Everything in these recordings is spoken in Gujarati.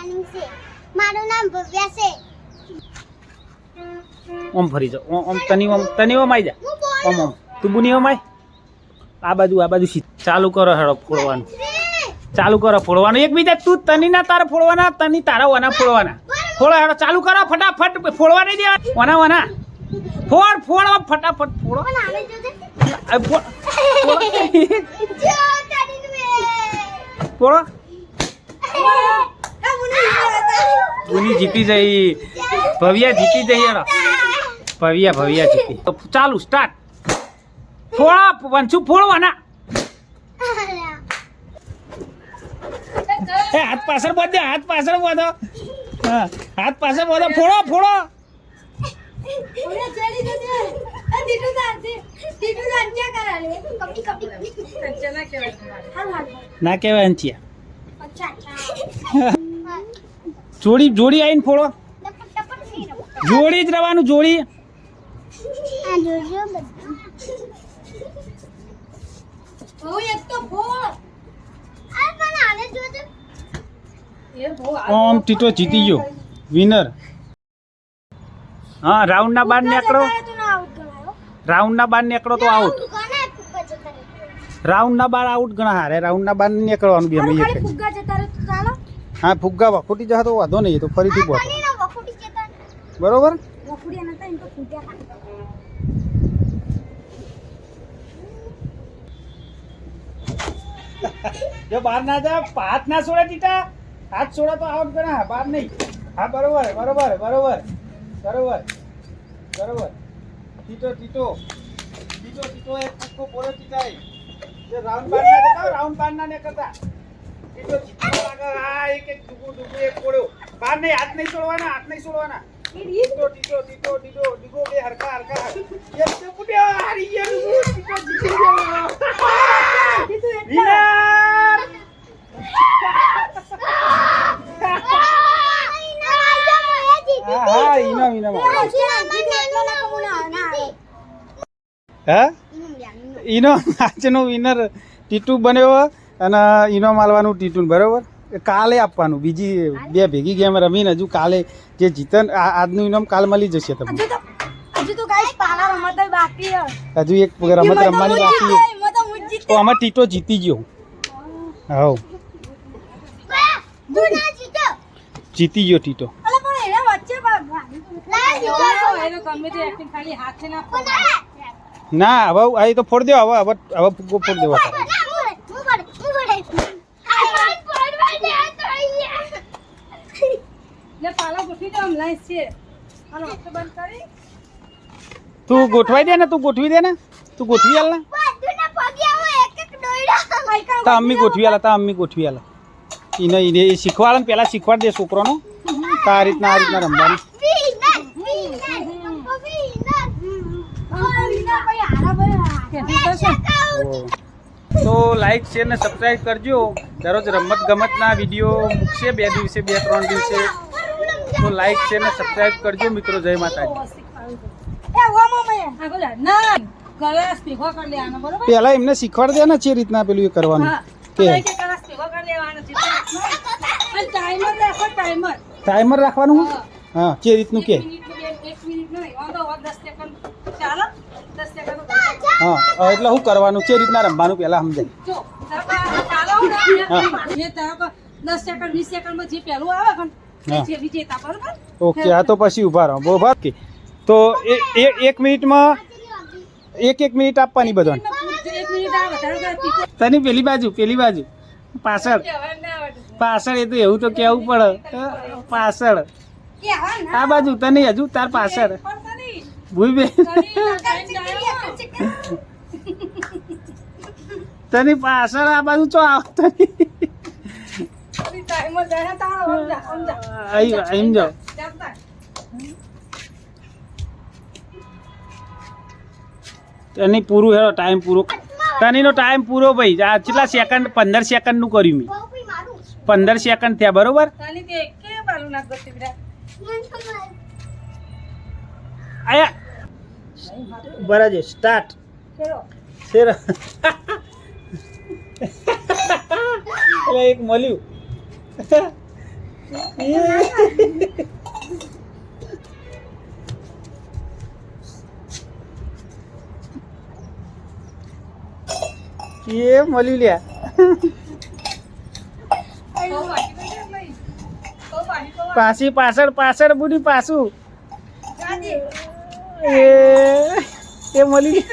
પ્લાનિંગ છે. મારું નામ ભવ્યા છે. ઓમ ફરી જાઓ. ઓમ- ઓમ તની ઓમ તની ઓમ આવી જા. ઓમ ઓમ. તું બુની ઓમ આય? આ બાજુ આ બાજુ સી ચાલુ કરો હેડો ફોડવાનું. ચાલુ કરો ફોડવાનું. એકબીજા તું તની ના તારા ફોડવાના તની તારા વના ફોડવાના. ફોડો હેડો ચાલુ કરો ફટાફટ. ફોડવા નહીં દેવા. વના વના ફોડ ફોડ ફટાફટ ફોડો. ફોડ. ફોડો. બુની જીતી જઈ. ભવ્યા જીતી જઈ હેડો ભવ્યા ભવ્યા જીતી. તો ચાલુ સ્ટાર્ટ ફોળા વંશુ ફોડવાના એ હાથ પાછળ બોધ હાથ પાછળ બોધો હા હાથ પાછળ બોધો ફોડો ફોડો ના કેવાય અંચિયા જોડી જોડી આવીને ફોડો. જોડી જ રવાનું જોડી. ઓમ ટીટો જીતી ગયો. વિનર હા રાઉન્ડ ના બાર નીકળો. તો ના આઉટ ગણાયો રાઉન્ડ ના બાર નીકળો તો આઉટ રાઉન્ડ ના બાર આઉટ ગણા હારે રાઉન્ડ ના બાર નીકળવાનું બે અમે એક ખાલી ફુગ્ગા જતા રહે તો ચાલો હા ફુગ્ગા વખોટી જશે તો વાંધો નહીં તો ફરીથી બોલો પાણી ના જતા બરોબર? જો બહાર ના જા હાથ ના છોડે ટીટા. હાથ છોડે તો આઉટ ગણા બહાર નહીં. હા બરોબર બરોબર બરોબર બરોબર બરોબર. ટીટો ટીટો ટીટો ટીટો એક કુક્કો ટીટાય જે રાઉન્ડ બાર ના રાઉન્ડ બાર ના ને કરતા. ટીટો જીતવા લાગે હા એક એક ડુગુ ડુગુ એક પોડ્યો બહાર નહીં હાથ નહીં છોડવાના હાથ નહીં છોડવાના ટીટો ટીટો ટીટો ટીટો ડીગો બે હરકા હરકા એક તો પુડ્યો હારી ગયો ડુગુ ટીટો જીતી ગયો વિનર હા હા ઇનામ ઇનામ હા ઇનામ આજનો વિનર ટીટુ બન્યો. અને ઇનામ આલવાનું ટીટુ બરાબર? કાલે આપવાનું બીજી બે ભેગી ગેમ રમીને હજુ કાલે જે જીતન આ- આજનું ઇનામ કાલ મળી જશે તમને. હજુ તો ગાઈસ પાલા રમત બાકી છે. હજુ એક રમત રમવાની બાકી છે. તો અમે આમાં ટીટો જીતી ગયો. હવ જીતો. જીતી ગયો ટીટો. ના જીતો. એનો ગમે તે એક્ટિંગ ખાલી હાથે ના ફોડે. ના. હવે આ તો ફોડ દેવા હવે હવે હવે ફોડ દેવો તારે. લે પાલા છે. હાલો બંધ કરી. તું ગોઠવાઈ દે ને તું ગોઠવી દે ને. તું ગોઠવી આલ ને. તા અમ્મી ગોઠવી આલા તા અમ્મી ગોઠવી આલા. એને એને એ શીખવાડે પેલા પહેલાં શીખવાડ દે છોકરાનો. તા આ રીતના આ રીતના રમવાનું. તો લાઈક શેર ને સબસ્ક્રાઈબ કરજો. દરરોજ રમત ગમતના વીડિયો મૂકશે. બે દિવસે બે ત્રણ દિવસે. તો લાઈક છે ને સબસ્ક્રાઈબ કરજો મિત્રો. જય માતાજી. પહેલાં એમને શીખવાડ દે ને જે રીતના પેલું એ કરવાનું. ટાઈમર રાખો ટાઈમર ટાઈમર રાખવાનું? હા. જે રીતનું કે. હા એટલે શું કરવાનું? છે રીતના રમવાનું સમજાય પાલો હા. દસ સેકન્ડ વીસ સેકન્ડમાં જે પહેલું આવે ઓકે આ તો પછી ઊભા રહો. બહુ કે. તો એક મિનિટમાં એક એક મિનિટ આપવાની બધાને. તની પેલી બાજુ પેલી બાજુ. પાછળ. પાછળ એ તો એવું તો કેવું પડે. પાછળ. આ બાજુ તને હજુ તાર પાછળ. ભૂઈ બે. તની તની પાછળ આ બાજુ ચો આવ તની અહીં જાઓ તની પૂરું હેરો ટાઈમ પૂરો. તનીનો ટાઈમ પૂરો ભાઈ. આ કેટલા સેકન્ડ પંદર સેકન્ડનું કર્યું મેં. પંદર સેકન્ડ થયા, બરોબર? આયા. બરાબર સ્ટાર્ટ શેર. એટલે એક મળ્યું. એ મળ્યું લ્યા પાછી પાછળ પાછળ બુડી પાછું એ એ મળી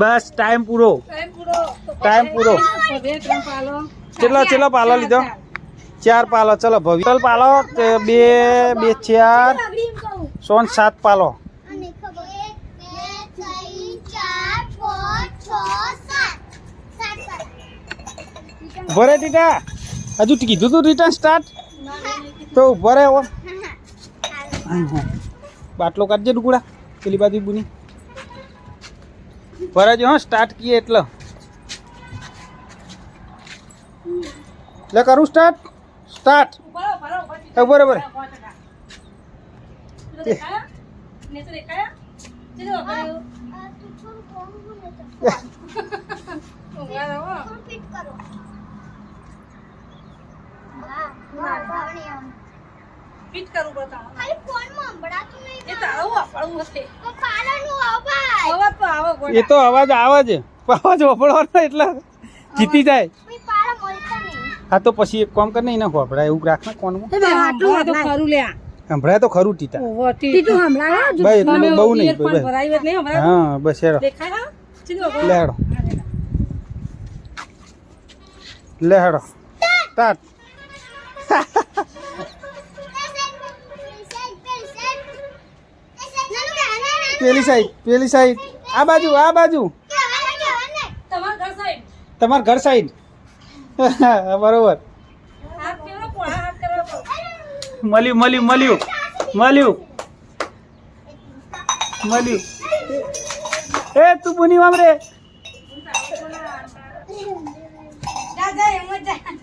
બસ ટાઈમ પૂરો. ટાઈમ પૂરો. બે ત્રણ પાલો. કેટલો કેટલો પાલો લીધો? ચાર. પાલો ચલો ભવિતલ પાલો કે બે બે ચાર. સોન સાત પાલો. ભરે ટીટા? હજુ કીધું તું રિટર્ન સ્ટાર્ટ તો ભરે હો. બાટલો કાઢજે ડુકડા પેલી બાજુ બુની. ભરે જો હા સ્ટાર્ટ કીએ એટલે. લે કરું સ્ટાર્ટ સ્ટાર્ટ. બરાબર કરો. ફિટ કરવું પડે. ખાલી ફોનમાં સંભળાતું નહીં એ તારું વાપરવું હશે. આવ ભાઈ અવાજ. તો આવો એ. તો અવાજ આવે જ અવાજ વપડવાનો એટલે જીતી જાય. હા તો પછી એક કામ કરીને એને હોભળાય એવું રાખ ને કોનમાં. હમણાં તો ખરું લે સંભળાય તો ખરું ટીટા. ટીટું ટીટુ. ભાઈ એટલે બહુ નહીં હા બસ હેડો. લેડો લેડો ચલો, લે. હેડો. સ્ટાર્ટ પેલી સાઈડ પેલી સાઈડ આ બાજુ આ બાજુ. તમારા ઘર સાઈડ. બરોબર. મળ્યું મળ્યું મળ્યું. મળ્યું. મળ્યું. એ તું બુની વામરે જા, જા, એમ જ જા.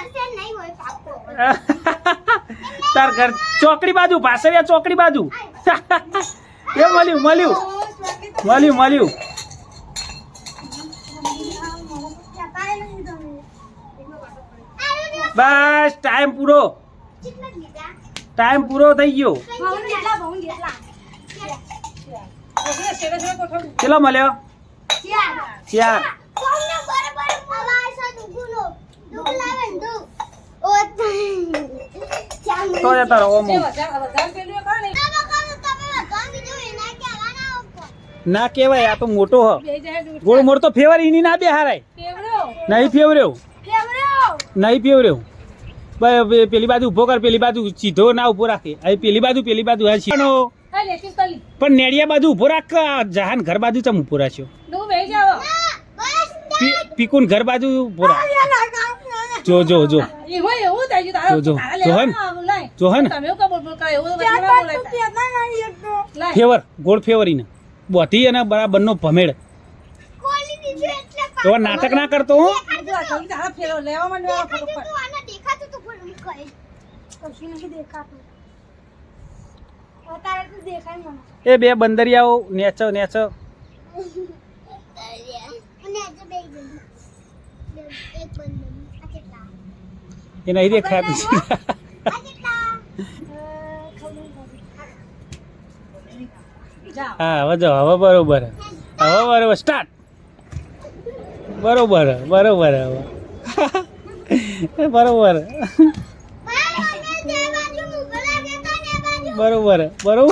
તાર ઘર ચોકડી બાજુ ભાસરિયા ચોકડી બાજુ. એ મળ્યું મળ્યું. મળ્યું મળ્યું. બસ ટાઈમ પૂરો. ટાઈમ પૂરો થઈ ગયો. કેટલો મળ્યો? ચાર તો જતા રહો ઓમો. વધારે- વધારે પેલું એ કરે ને, ના કેવાય આ તો મોટો હ. ગોળ મોર તો ફેવર એની ના બે હારાય નહીં ફેવર્યો. નહીં ફેવર્યો. ભાઈ પેલી બાજુ ઊભો કર પેલી બાજુ સીધો ના ઊભો રાખે. અહીં પેલી બાજુ પેલી બાજુ. પણ નેડિયા બાજુ ઊભો રાખ આ જહાન ઘર બાજુ ચમ ઊભો રાખ્યો? પીકુન ઘર બાજુ ઊભો રાખ. જો જો જો. જો, જો. જો હે ને? જો હે ને. તમે એવું કબૂલ બોલ એવું બોલાય. ફેવર ગોળ ફેવરીને. બોધી અને બરાબરનો ભમેડ. એવા નાટક ના કરતો હું. એ બે બંદરિયાઓ નેચો નેચો. એ નહીં દેખાતું જાઓ. હા હવે જો હવે બરોબર. હવે બરોબર. સ્ટાર્ટ બરોબર. બરોબર હવે. બરોબર. બરોબર. બરોબર.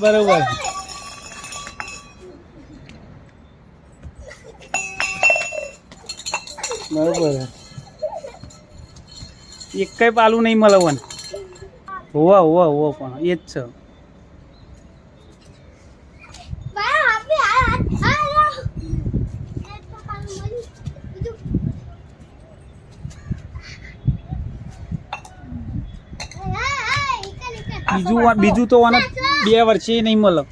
બરોબર. બરોબર. એક કઈ પાલું નહીં મળવાનું હોવા હોવા હોવા પણ. એ જ છે. Biju, Biju to warna dia berceh, ini malah.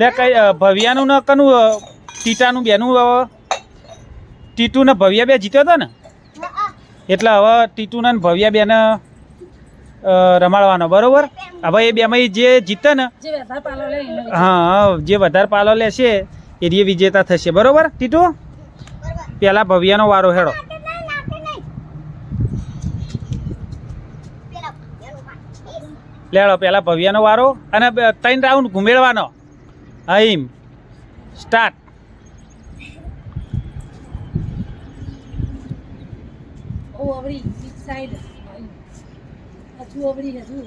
Leh kayak bahvianu na kanu. ટીટાનું બેનું હવે ટીટુ ને ભવ્યા બે જીત્યો હતો ને? એટલે હવે ટીટુ ને ભવ્યા બેને રમાડવાનો બરોબર? હવે એ બેમાં જે જીતે ને હા હા, જે વધારે પાલો લેશે એ રીએ વિજેતા થશે. બરોબર ટીટુ? પેલા ભવ્યાનો વારો હેડો. લેડો પેલા ભવ્યાનો વારો. અને ત્રણ રાઉન્ડ ઘુમેડવાનો. હઈમ સ્ટાર્ટ ઓ અવળી સાઈડ હજુ અવળી હજુ.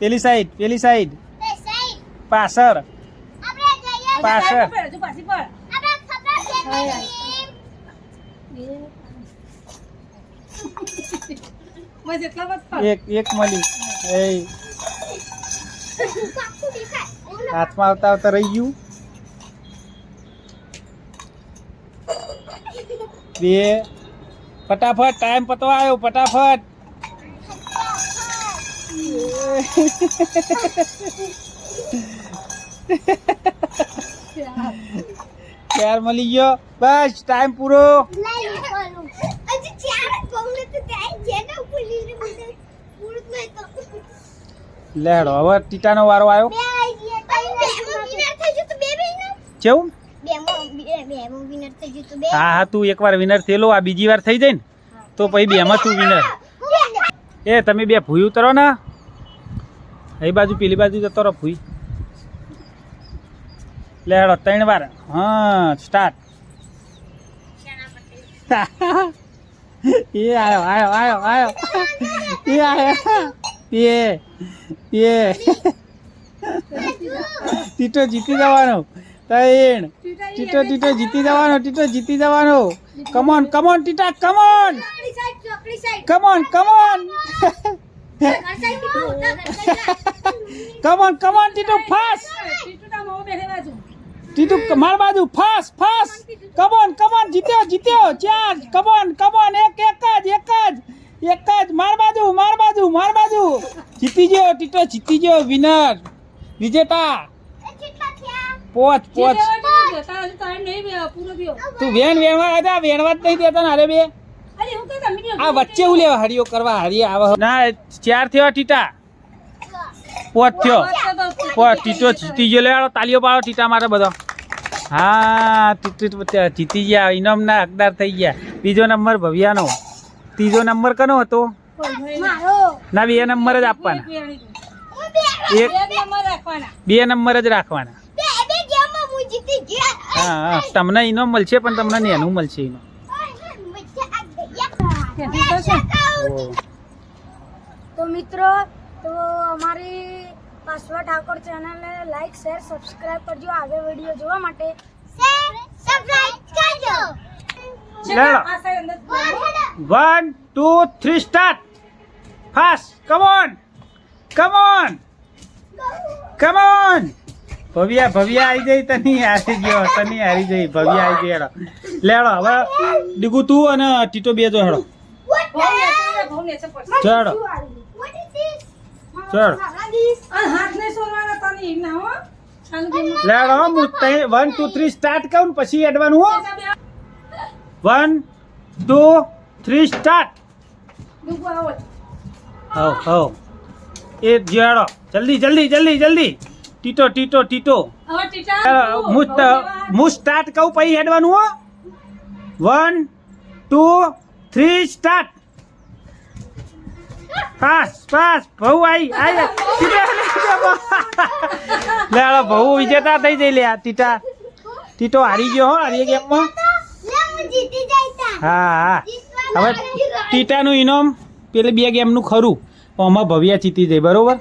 પેલી સાઈડ પેલી સાઈડ પાછળ. પાછળ. હજુ પાછી પર. એક એક મળી. એ હાથમાં આવતા આવતા રહી ગયું. બે ફટાફટ ટાઈમ પતવા આવ્યો ફટાફટ. ચાર મળી ગયો. બસ ટાઈમ પૂરો. લેડો હવે ટીટાનો વારો આવ્યો. કેવું? હા હા તું એકવાર વિનર થયેલો, આ બીજી વાર થઈ જાય ને, તો પછી બેમાં તું વિનર એ, તમે બે ભૂઈ ઉતરો ને. એ બાજુ, પેલી બાજુ જતો રહો ભૂઈ. લે, હેડો, ત્રણ વાર. હા સ્ટાર્ટ એ આયો આયો આયો આયો. એ આયો. એ એ. ટીટો જીતી જવાનો. ત્રણ. ટીટો ટીટો જીતી જવાનો ટીટો જીતી જવાનો. Come on come on Tita come on come on come on come on come on Titu બાજુ ટીટુ માર બાજુ ફાસ્ટ ફાસ્ટ કમોન કમોન જીત્યો જીત્યો. ચાર. કમોન કમોન એક એક જ એક જ. એક જ. માર બાજુ માર બાજુ માર બાજુ. જીતી ગયો ટીટો જીતી ગયો વિનર વિજેતા. પોચ પોચ. તું વેણ વેણવા હતા? વેણવા જ નહીં દેતા ને અરે બે? અરે હું તો તમે આ વચ્ચે હું લેવા હરિયો કરવા હરિયો આવે. ના ચાર થયો ટીટા. પોચ થયો. પોચ ટીટો જીતી ગયો. લેવાડો તાલીઓ પાડો ટીટા મારે બધો. હા ટીટુ જીતી ગયા. ઇનામના હકદાર થઈ ગયા. બીજો નંબર ભવ્યાનો. ત્રીજો નંબર કનો હતો? ના બે નંબર જ આપવાના. એક એક નંબર રાખવાના. બે નંબર જ રાખવાના. હા હા. તમને ઈનો મળશે પણ તમને નેનું મળશે ઈનો. તો મિત્રો તો અમારી પાસવા ઠાકોર ચેનલને લાઈક શેર સબસ્ક્રાઇબ કરજો. આગળ વીડિયો જોવા માટે. શેર સબસ્ક્રાઇબ કરજો one two three start fast come on come on come come on Bhavya Bhavya આવી જઈ તની હારી ગયો તની હારી જઈ ભવ્યા આવી ગઈ હેડો. લેડો હવે ડીગુ તું અને ટીટો બે જો હેડો. ચડો ચડ હો. લેડો હું વન ટુ થ્રી સ્ટાર્ટ કહું ને પછી એડવાનું હો. વન ટુ થ્રી સ્ટાર્ટ હવ હવ. એ જેડો જલ્દી જલ્દી જલ્દી જલ્દી. ટીટો ટીટો ટીટો. હું સ્ટાર્ટ કહું પછી હેડવાનું હો. વન ટુ થ્રી સ્ટાર્ટ પાસ પાસ ભઉ આઈ આઈ લે હાલો ભઉ વિજેતા થઈ જઈ લે આ ટીટા. ટીટો હારી ગયો હો હારી ગેમમાં. હા હા. હવે ટીટાનું ઇનામ પેલી બે ગેમનું ખરું. આમાં ભવ્યા જીતી જાય બરોબર?